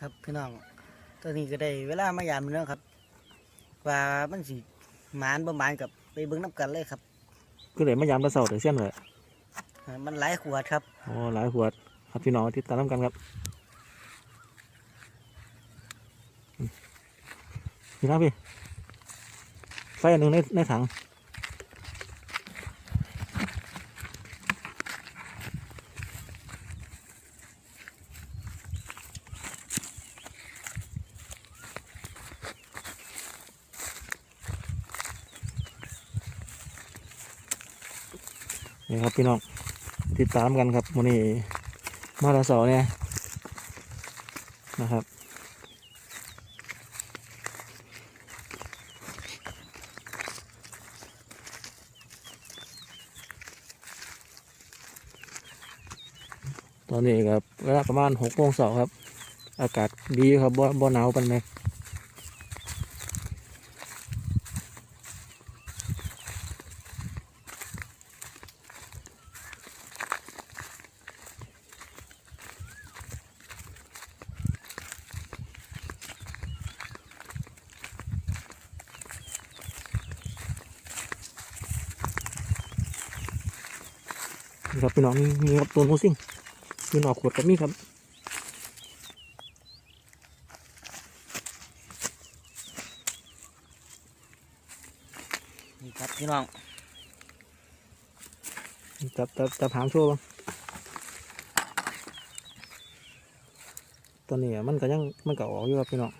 ครับพี่น้องตอนนี้ก็ได้เวลามายามเนื้อครับ ว่ามันสิหมานบ่หมานกับไปเบิ่งน้ำกันเลยครับก็เลยมายามตะเสาแต่เส้นเลยอ่ามันหลายขวดครับอ๋อหลายขวดครับพี่น้องติดตามน้ำกันครับอืมพี่ครับพี่ไฟอันหนึ่งในในถัง นี่ครับพี่น้องติดตามกันครับวันนี้มาตะเสาเนี่ยนะครับตอนนี้ครับเวลาประมาณหกโมงเสาครับ อากาศดีครับบ่บ่หนาวปานใดนี่ น้องมีมีครับตัวมูซิ่งมีหนอกขวดกับมีครับนี่ครับพี่น้องจับจับจับหางโชว์บ้างตอนนี้อะมันก็ยังมันก็ออกอยู่ครับพี่น้อง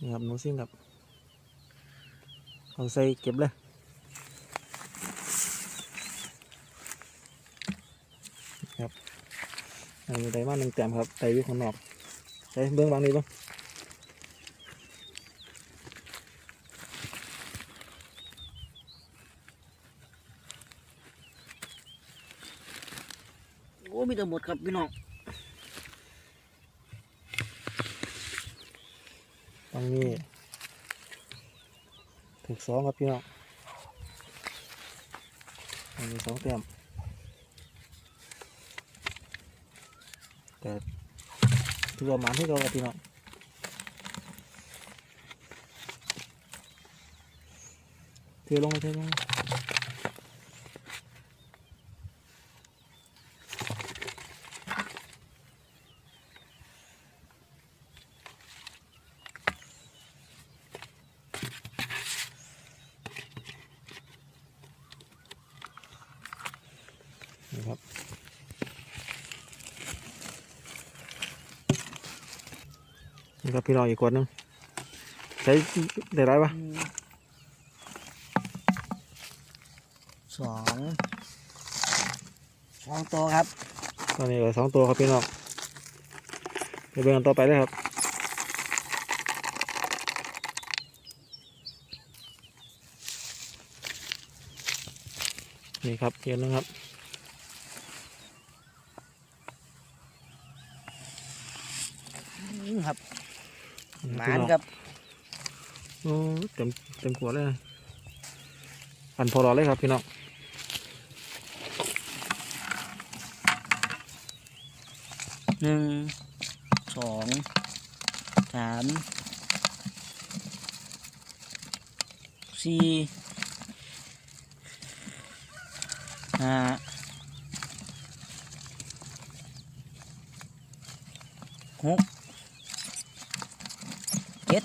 นี่ครับหนูซิ่งครับเอาใส่เก็บเลยครับอั นนี้ได้มาหนึ่งแต้มครับไตอยู่ข้างนอกใส่เบื้องบางนี้บ้างโอ้มีแต่หมดครับพี่น้องบางนี้ถึกสองครับพี่น้องอันนี้สองแต้ม แต่ถือว่ามันให้เราพี่น้องเทลงไปเทลง นี่ครับพี่น้องอีกขวดหนึงใช้ได้ไรปะอืมสองสองตัวครับตอนนี้เหลือสองตัวครับพี่น้องเดี๋ยวเบิ่งกันต่อไปเลยครับนี่ครับเกียร์นึงครับอืมครับ หพี่มานองครับโอ้เต็มเต็มขวดเลยนะอันพอรอเลยครับพี่น้องหนึ่งสองสามสี่ห้าหกเจ็ด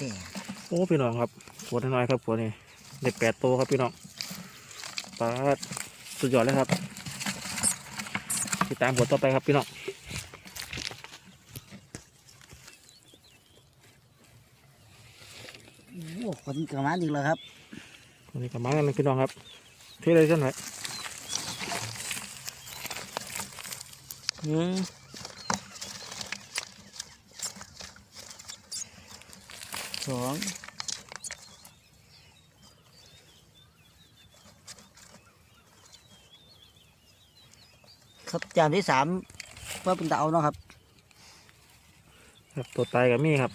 แปดโอ้พี่น้องครับขวดน้อยๆครับขวดนี้เด็กแปดตัวครับพี่น้องปลาดสุดยอดเลยครับติดตามขวดต่อไปครับพี่น้องโอ้คนกระมาอีกแล้วครับวันนี้กลับมากันนะพี่น้องครับเที่เลยกันหน่อยหนึ่ สครับจานที่สามว่าเป็นเตาเนาะครับ ครับตัวตายกับมี่ครับ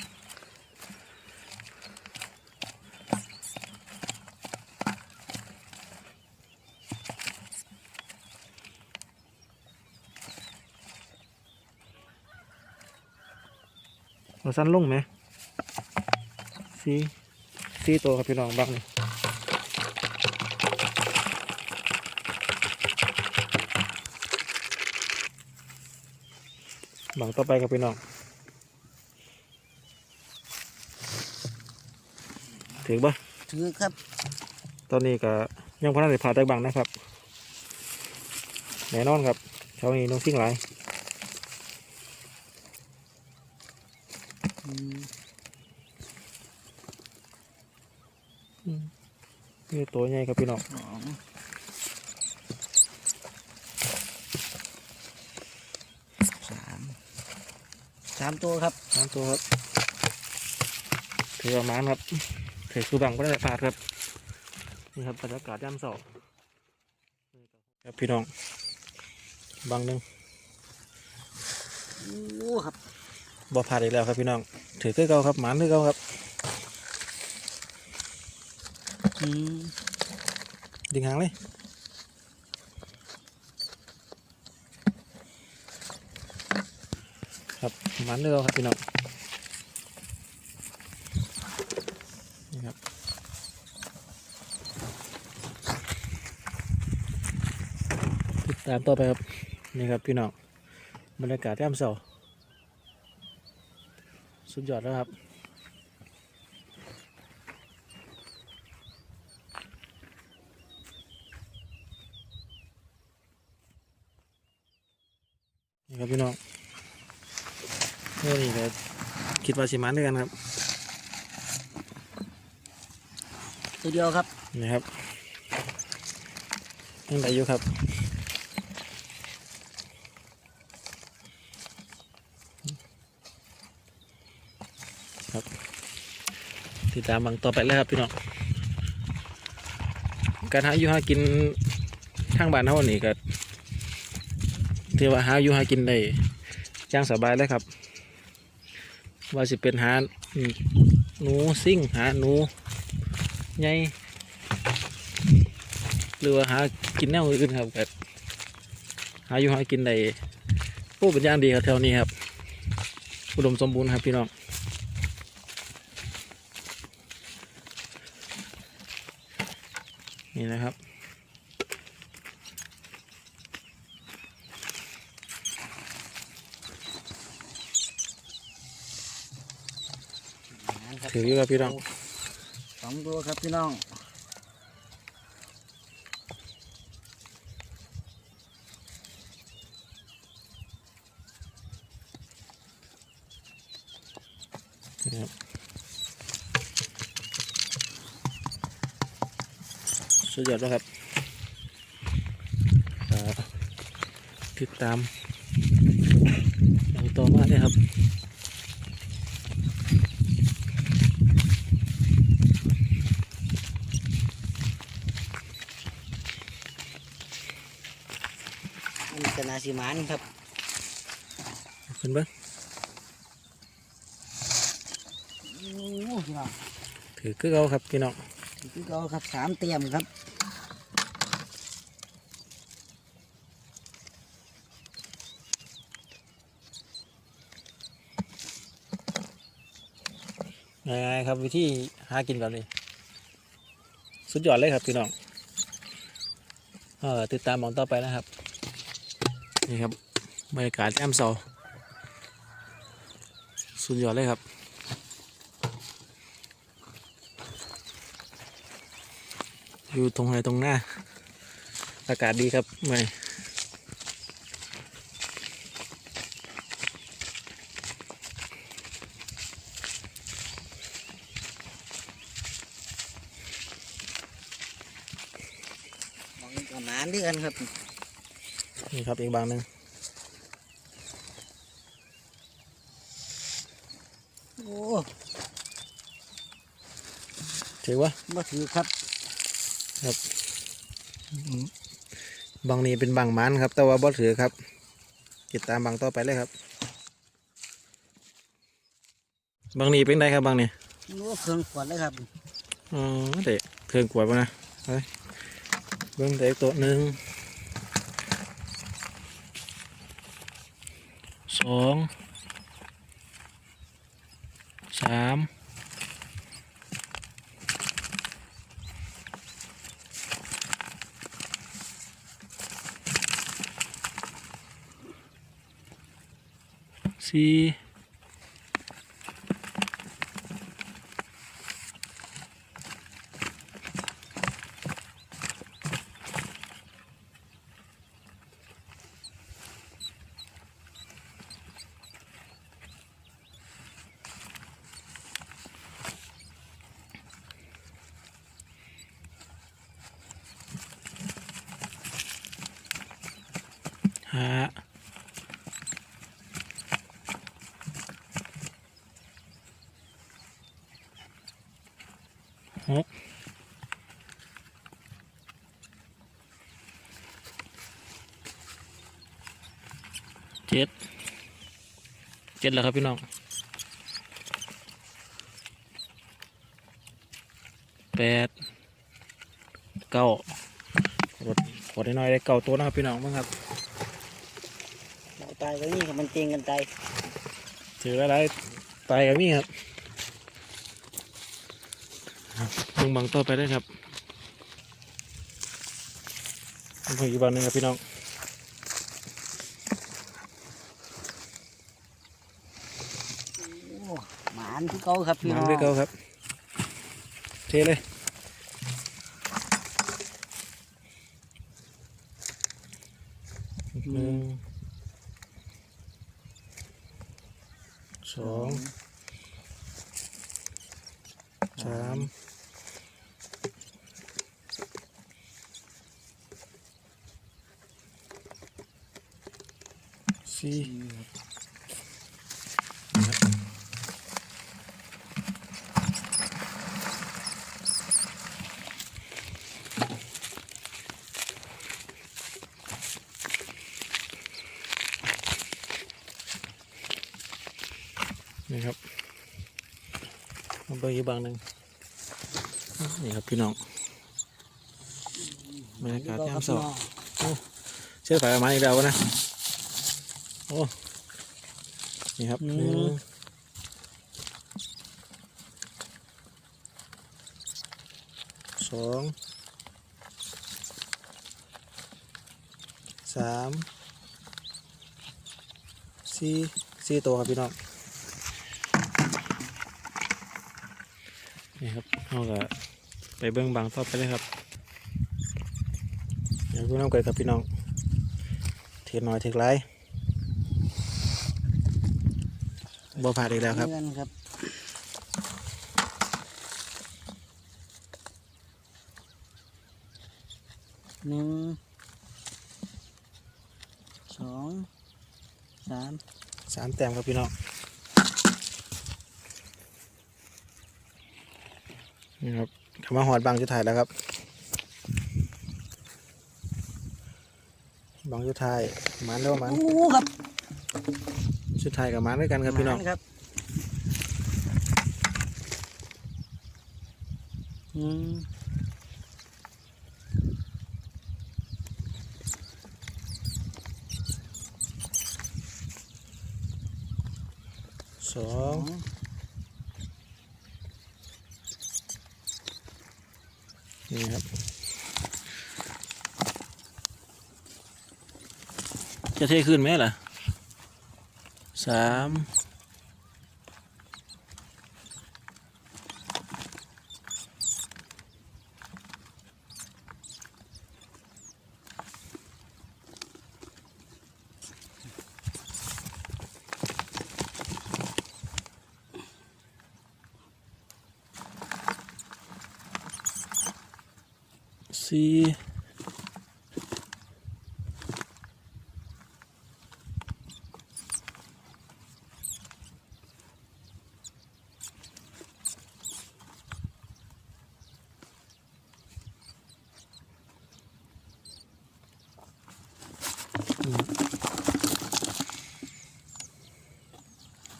เราสั้นลงไหม สี่สี่ตัวครับพี่น้องบังนี่บังต่อไปครับพี่น้องถือบ่ถือครับ ตอนนี้ก็ยังพนันได้ผ่าแตกบังนะครับแน่นอนครับเช้านี้น้องซิ่งหลาย อืม นี่ตัวใหญ่ครับพี่น้องสองสามสามตัวครับน้ำตัวครับถือประมาณครับถือสูบังก็ได้ผ่าดครับ นี่ครับบรรยากาศย่ำเสาครับพี่น้องบังหนึ่งโอ้ครับบ่ผ่าดอีกแล้วครับพี่น้อง ถือคือเก่าครับหมานคือเก่าครับ อืม ดึงหางเลยครับมันคือเก่าครับพี่น้องนี่ครับติดตามต่อไปครับนี่ครับพี่น้องบรรยากาศย่ำเสาสุดยอดแล้วครับ นี่ครับพี่น้องโอ้นี่ก็คิดว่าสิมันด้วยกันครับ ตัวเดียวครับ นี่ครับยังได้อยู่ครับครับติดตามบังต่อไปเลยครับพี่น้องการหาอยู่หากินทางบ้านเฮานี่ก็ ถือว่าหาอยู่หากินได้ย่างสบายเลยครับ ว่าสิเป็นหาหนูซิ่งหาหนูใหญ่หรือว่าหากินแนวอื่นครับก็หาอยู่หากินได้โอ้เป็นย่างดีครับแถวนี้ครับ อุดมสมบูรณ์ครับพี่น้องนี่นะครับ ถืออยู่ครับพี่น้องสองตัวครับพี่น้องนะครับสุดยอดแล้วครับอ่าติดตามอย่างต่อมาเลยครับ อันนี้ก็นาสีมันครับขึ้นเบ้างโอ้พี่น้องถือคือเขาครับพี่น้องคือเขาครับสามเตรียมครับง่ายๆครับวิธีหากินแบบนี้ สุดยอดเลยครับพี่น้องเออติดตามหมองต่อไปนะครับ นี่ครับบรรยากาศแอมเสาสุดยอดเลยครับ อยู่ตรงไหนตรงหน้า อากาศดีครับไม่มองกับมานด้วยกันครับ นี่ครับอีกบางหนึ่งโอ้ถือว่ามาถือครับบางนี้เป็นบางมันครับ แต่ว่าบ่ถือครับ ติดตามบางต่อไปเลยครับ บางนี้เป็นไงครับบางนี้โอ้เครื่องขวดเลยครับอ๋อเด็กเครื่องกวดปะนะไปเบิ้งเด็กตัวหนึ่ง องสามสี่ ห้าหกเจ็ดเจ็ดแล้วครับพี่น้องแปดเก้าขวดขวดน้อยๆได้เก้าตัวนะครับพี่น้องมั้งครับ ตก็นี่ครับมันเจงกันตายถืออะไรตายกับนี่ครับมึงบังต่อไปได้ครับมึงอีกบางหนึงครับพี่น้องหมานที่เขาครับพี่น้องด้วยเก่าครับ เทเลยหนึ่ง สองสามสี่นี่ครับมาเบิ่งอีกบางหนึ่งนี่ครับพี่น้องบรรยากาศยามเช้าเชื่อสายออกมาอีกแล้วนะโอ้นี่ครับหนึ่งสองสามสี่สี่ตัวครับพี่น้อง นี่ครับเราก็ไปเบื้องบางต่อไปเลยครับเดี๋ยวพี่น้องไปกับพี่น้องเทน้อยเทกไรบ่ผ่านอีกแล้วครับเงินครับ หนึ่ง สอง สาม สามแต้มครับพี่น้อง นี่ครับคำว่าหอดบางจุดถ่ายแล้วครับ บางจุดถ่ายหมันแล้วมันโอ้ครับจุดถ่ายกับหมันด้วยกันครับพี่น้องหมานครับหนึ่งสอสอง ง นี่ครับ จะเทขึ้นไหมล่ะสามสี่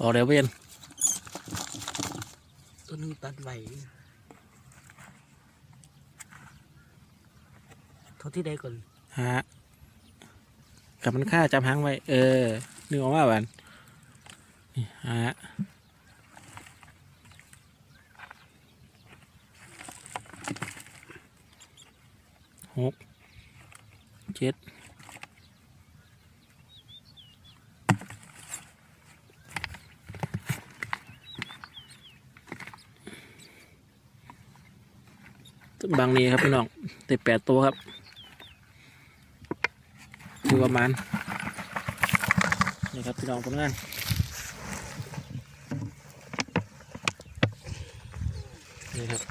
อแล้วเวนต้นนึงตัดไว้ทอที่ใดก่อนฮะกับมันค่าจับหางไว้ เออนึกออกว่าบันนี่ฮะหกเจ็ด บางนี้ครับพี่น้องได้แปดตัวครับคือประมาณนี่ครับพี่น้องผลงานนี่ครับ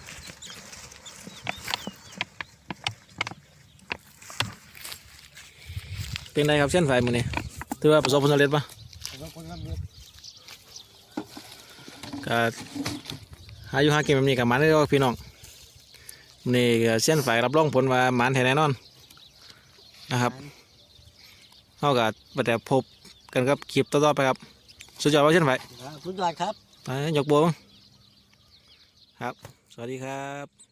เป็นไงครับเส้นไฟมือนี้ถือว่าประสบผลสำเร็จปะขอบคุณครับเนี่ยก็หาอยู่หากินแบบนี้กับมันได้แล้วพี่น้องมื้อ นี่ก็เส้นไฟรับรองผลว่ามันแท้แน่นอนนะครับเท่ากับแต่พบกันครับคลิปต่อๆไปครับ สุดยอดว่าเส้นไฟครับสุดยอดครับไปยกโบว์ครับ สวัสดีครับ